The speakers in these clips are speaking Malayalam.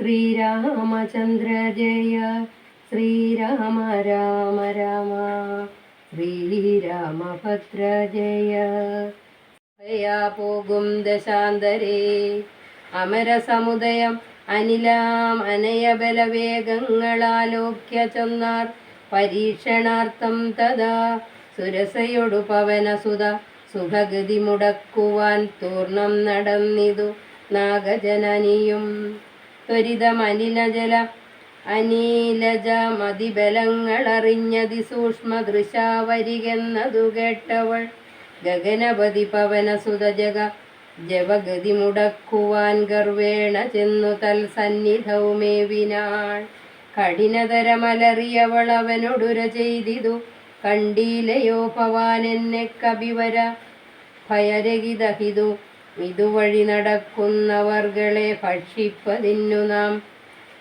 ശ്രീരാമചന്ദ്ര ജയ ശ്രീരാമ രാമ രാമ ശ്രീരാമഭദ്ര ജയ ഭയാ പോകും ദശാന്തരേ അമരസമുദയം അനിലാം അനയബലവേഗങ്ങളാലോക്യ ചൊന്നാർ പരീക്ഷണാർത്ഥം തഥാ സുരസയൊടു പവനസുത സുഖഗതി മുടക്കുവാൻ തൂർണം നടന്നിതു നാഗജനനിയും. ത്വരിതമനിലജല അനീലജ മതിബലങ്ങളറിഞ്ഞതി സൂക്ഷ്മ ദൃശാവരികെന്നതു കേട്ടവൾ ഗഗനപതി പവന സുതജക ജവഗതി മുടക്കുവാൻ ഗർവേണ ചെന്നു തൽ സന്നിധവുമേവിനാൾ കഠിനതരമലറിയവൾ അവനൊടുര ചെയ്തിതു കണ്ടീലയോ ഭവാൻ എന്നെ കവിവര ഭയരഹിതഹിതു. ഇതുവഴി നടക്കുന്നവർകളെ ഭക്ഷിപ്പതിന്നു നാം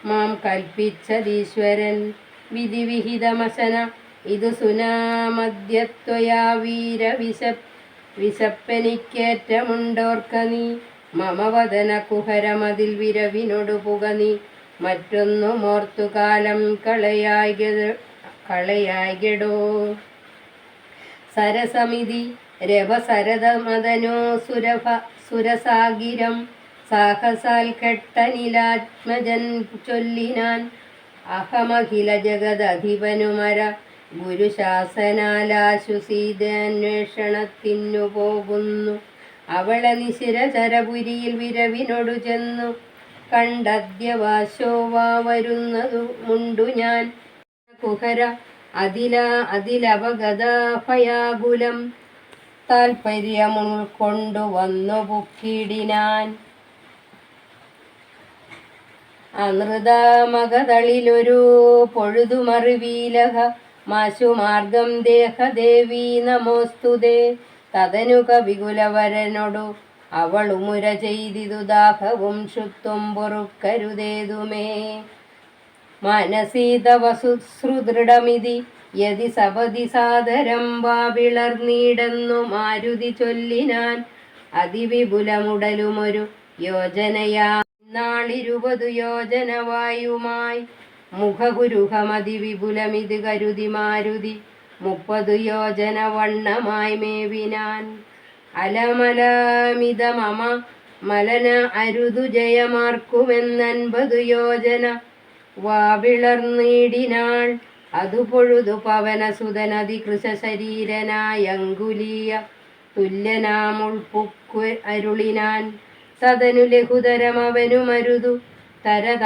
മാം കൽപ്പിച്ചതീശ്വരൻ. വിധിവിഹിതമശന ഇത് സുനാമദ്യത്വയാ വീര വിശ വിശപ്പനിക്കേറ്റമുണ്ടോർക്ക നീ. മമവദന കുഹരമതിൽ വിരവിനൊടു പുക നീ. മറ്റൊന്നു മോർത്തുകാലം കളയായിക കളയായികടോ സരസമിതി രവസരതമതനോ സുരഭ സുരസാഗിരം. സാഹസാൽ കെട്ടനിലാത്മജൻ ചൊല്ലിനാൻ അഹമഖില ജഗദധിപനുമര. ഗുരുശാസനാലാശുസീതന്വേഷണത്തിനു പോകുന്നു. അവളെ നിശിരചരപുരിയിൽ വിരവിനൊടു ചെന്നു. കണ്ടദ്യവാശോവാ വരുന്നതു മുണ്ടു ഞാൻ. കുഹര അതില അതിലവഗതഭയാകുലം. താൽപ്പര്യമുൾക്കൊണ്ടു വന്നു പുക്കിടിനാൻ. അനൃതമകതളിലൊരു പൊഴുതുമറിവീലഹ മാശുമാർഗം ദേഹദേവി നമോസ്തുതേ. തതനു കവികുലവരനൊടു അവളുമുര ചെയ്തിതു ദാഹവും പൊറുക്കരുതേതുമേ. മനസീതവ സുശ്രുദൃഢമിതി യതി സപതി സാദരം വാവിളർന്നീടെന്നു മാരുതി ചൊല്ലിനാൻ അതിവിപുലമുടലുമൊരു യോജനയാ. നാളിരുപതു യോജനവായുമായി മുഖഗുരുഹമതി വിപുലമിത് കരുതി മാരുതി മുപ്പതു യോജന വണ്ണമായി മേവിനാൻ. അലമലമിത മമ മലന അരുതു ജയമാർക്കുമെന്നൻപതു യോജന വാവിളർന്നീടിനാൾ അതു പൊഴുതു പവനസുതനതി കൃശരീരനായ അങ്കുലീയ തുല്യനാമുൾപ്പുക്കു അരുളിനാൻ. തതനു ലഘുതരമവനുമരുതു. തരത